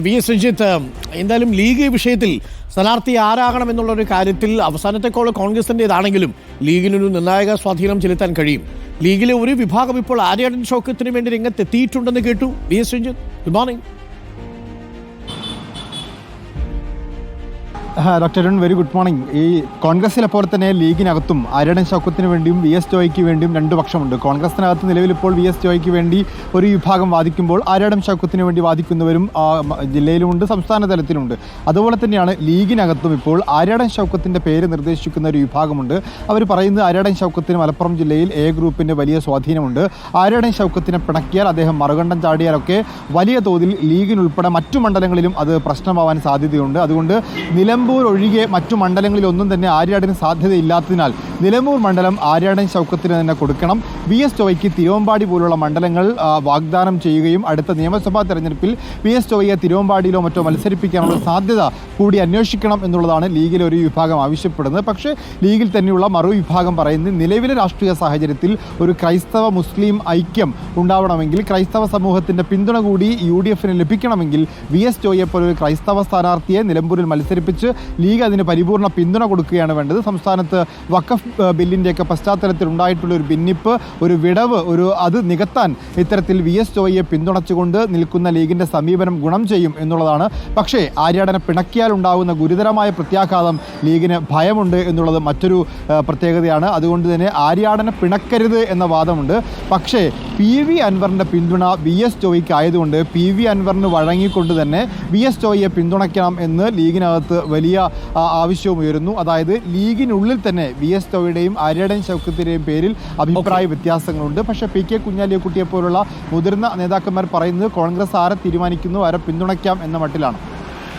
V S Ranjith എന്തായാലും league വിഷയത്തിൽ സ്ഥാനാർത്ഥി ആരാകണം എന്നുള്ള ഒരു കാര്യത്തിൽ അവസാനത്തെ കോൾ കോൺഗ്രസിന്റെതാണെങ്കിലും ലീഗിനൊരു നിർണായക സ്വാധീനം ചെലുത്താൻ കഴിയും. ലീഗിലെ ഒരു വിഭാഗം ഇപ്പോൾ ആര്യാടൻ ഷൗക്കത്തിന് വേണ്ടി രംഗത്തെത്തിയിട്ടുണ്ടെന്ന് കേട്ടു V S Ranjith. Good morning doctor Arun very good morning ഈ കോൺഗ്രസിലെ പോലെ തന്നെ ലീഗിനകത്തും ആര്യടൻ ശൗക്കത്തിന് വേണ്ടിയും വി എസ് ജോയ്ക്ക് വേണ്ടിയും രണ്ട് പക്ഷമുണ്ട്. കോൺഗ്രസിനകത്ത് നിലവിലിപ്പോൾ വി എസ് ജോയ്ക്ക് വേണ്ടി ഒരു വിഭാഗം വാദിക്കുമ്പോൾ ആര്യടൻ ശൗക്കത്തിന് വേണ്ടി വാദിക്കുന്നവരും ജില്ലയിലുമുണ്ട് സംസ്ഥാന തലത്തിലുമുണ്ട് അതുപോലെ തന്നെയാണ് ലീഗിനകത്തും ഇപ്പോൾ ആര്യടൻ ശൗക്കത്തിന്റെ പേര് നിർദ്ദേശിക്കുന്ന ഒരു വിഭാഗമുണ്ട്. അവർ പറയുന്നത് ആര്യടൻ ശൗക്കത്തിന് മലപ്പുറം ജില്ലയിൽ എ ഗ്രൂപ്പിന്റെ വലിയ സ്വാധീനമുണ്ട്. ആര്യടൻ ശൗക്കത്തിനെ പിണക്കിയാൽ അദ്ദേഹം മറുകണ്ഠം ചാടിയാലൊക്കെ വലിയ തോതിൽ ലീഗിനുൾപ്പെടെ മറ്റു മണ്ഡലങ്ങളിലും അത് പ്രശ്നമാവാൻ സാധ്യതയുണ്ട്. അതുകൊണ്ട് നിലമ്പൂർ ഒഴികെ മറ്റു മണ്ഡലങ്ങളിലൊന്നും തന്നെ ആര്യാടന് സാധ്യതയില്ലാത്തതിനാൽ നിലമ്പൂർ മണ്ഡലം ആര്യാടൻ ശൗക്കത്തിന് തന്നെ കൊടുക്കണം. വി എസ് ചൊവ്വയ്ക്ക് തിരുവമ്പാടി പോലുള്ള മണ്ഡലങ്ങൾ വാഗ്ദാനം ചെയ്യുകയും അടുത്ത നിയമസഭാ തെരഞ്ഞെടുപ്പിൽ വി എസ് ചൊവ്വയെ തിരുവമ്പാടിയിലോ മറ്റോ മത്സരിപ്പിക്കാനുള്ള സാധ്യത കൂടി അന്വേഷിക്കണം എന്നുള്ളതാണ് ലീഗിലെ ഒരു വിഭാഗം ആവശ്യപ്പെടുന്നത്. പക്ഷേ ലീഗിൽ തന്നെയുള്ള മറുവിഭാഗം പറയുന്നത് നിലവിലെ രാഷ്ട്രീയ സാഹചര്യത്തിൽ ഒരു ക്രൈസ്തവ മുസ്ലിം ഐക്യം ഉണ്ടാവണമെങ്കിൽ ക്രൈസ്തവ സമൂഹത്തിന്റെ പിന്തുണ കൂടി യു ഡി എഫിന് ലഭിക്കണമെങ്കിൽ വി എസ് ഒരു ക്രൈസ്തവ സ്ഥാനാർത്ഥിയെ നിലമ്പൂരിൽ മത്സരിപ്പിച്ച് ലീഗ് അതിന് പരിപൂർണ പിന്തുണ കൊടുക്കുകയാണ് വേണ്ടത്. സംസ്ഥാനത്ത് വഖഫ് ബില്ലിന്റെയൊക്കെ പശ്ചാത്തലത്തിൽ ഉണ്ടായിട്ടുള്ള ഒരു ഭിന്നിപ്പ് ഒരു വിടവ് ഒരു അത് നികത്താൻ ഇത്തരത്തിൽ വി എസ് ജോയിയെ പിന്തുണച്ചുകൊണ്ട് നിൽക്കുന്ന ലീഗിന്റെ സമീപനം ഗുണം ചെയ്യും എന്നുള്ളതാണ്. പക്ഷേ ആര്യാടനെ പിണക്കിയാൽ ഉണ്ടാകുന്ന ഗുരുതരമായ പ്രത്യാഘാതം ലീഗിന് ഭയമുണ്ട് എന്നുള്ളത് മറ്റൊരു പ്രത്യേകതയാണ്. അതുകൊണ്ട് തന്നെ ആര്യാടനെ പിണക്കരുത് എന്ന വാദമുണ്ട്. പക്ഷേ പി വി അൻവറിന്റെ പിന്തുണ വി എസ് ജോയിക്ക് ആയതുകൊണ്ട് പി വി അൻവറിന് വഴങ്ങിക്കൊണ്ട് തന്നെ വി എസ് ജോയിയെ പിന്തുണയ്ക്കണം എന്ന് ലീഗിനകത്ത് വലിയ ആവശ്യവും ഉയരുന്നു. അതായത് ലീഗിനുള്ളിൽ തന്നെ വി എസ് ജോയിയുടെയും ആര്യടൻ ശൗക്കത്തിന്റെയും പേരിൽ അഭിപ്രായ വ്യത്യാസങ്ങളുണ്ട്. പക്ഷേ പി കെ കുഞ്ഞാലിക്കുട്ടിയെ പോലുള്ള മുതിർന്ന നേതാക്കന്മാർ പറയുന്നത് കോൺഗ്രസ് ആരെ തീരുമാനിക്കുന്നു ആരെ പിന്തുണയ്ക്കാം എന്ന മട്ടിലാണ്.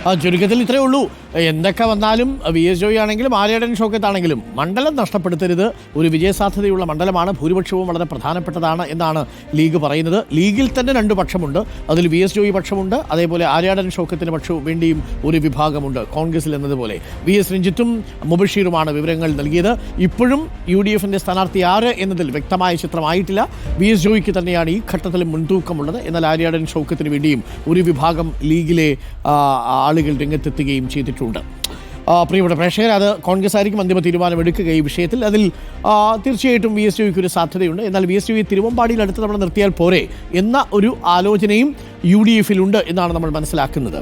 ആ ചുരുക്കത്തിൽ ഇത്രയേ ഉള്ളൂ. എന്തൊക്കെ വന്നാലും വി എസ് ജോയി ആണെങ്കിലും ആര്യാടൻ ഷോക്കത്താണെങ്കിലും മണ്ഡലം നഷ്ടപ്പെടുത്തരുത്. ഒരു വിജയസാധ്യതയുള്ള മണ്ഡലമാണ്. ഭൂരിപക്ഷവും വളരെ പ്രധാനപ്പെട്ടതാണ് എന്നാണ് ലീഗ് പറയുന്നത്. ലീഗിൽ തന്നെ രണ്ട് പക്ഷമുണ്ട്. അതിൽ വി എസ് ജോയി പക്ഷമുണ്ട്. അതേപോലെ ആര്യാടൻ ഷോക്കത്തിന് പക്ഷവും വേണ്ടിയും ഒരു വിഭാഗമുണ്ട്. കോൺഗ്രസിൽ എന്നതുപോലെ. വി എസ് രഞ്ജിത്തും മുബഷീറുമാണ് വിവരങ്ങൾ നൽകിയത്. ഇപ്പോഴും യു ഡി എഫിന്റെ സ്ഥാനാർത്ഥി ആര് എന്നതിൽ വ്യക്തമായ ചിത്രമായിട്ടില്ല. വി എസ് ജോയിക്ക് തന്നെയാണ് ഈ ഘട്ടത്തിൽ മുൻതൂക്കമുള്ളത്. എന്നാൽ ആര്യാടൻ ഷോക്കത്തിന് വേണ്ടിയും ഒരു വിഭാഗം ലീഗിലെ ആളുകൾ രംഗത്തെത്തുകയും ചെയ്തിട്ടുണ്ട്. പ്രിയപ്പെട്ട പ്രേക്ഷകർ അത് കോൺഗ്രസ് ആയിരിക്കും അന്തിമ തീരുമാനമെടുക്കുക ഈ വിഷയത്തിൽ അതിൽ തീർച്ചയായിട്ടും വി എസ് യു ഒരു സാധ്യതയുണ്ട്. എന്നാൽ വി എസ് യു തിരുവമ്പാടിയിൽ അടുത്ത് നമ്മൾ നിർത്തിയാൽ പോരെ എന്ന ഒരു ആലോചനയും യു ഡി എഫിലുണ്ട് എന്നാണ് നമ്മൾ മനസ്സിലാക്കുന്നത്.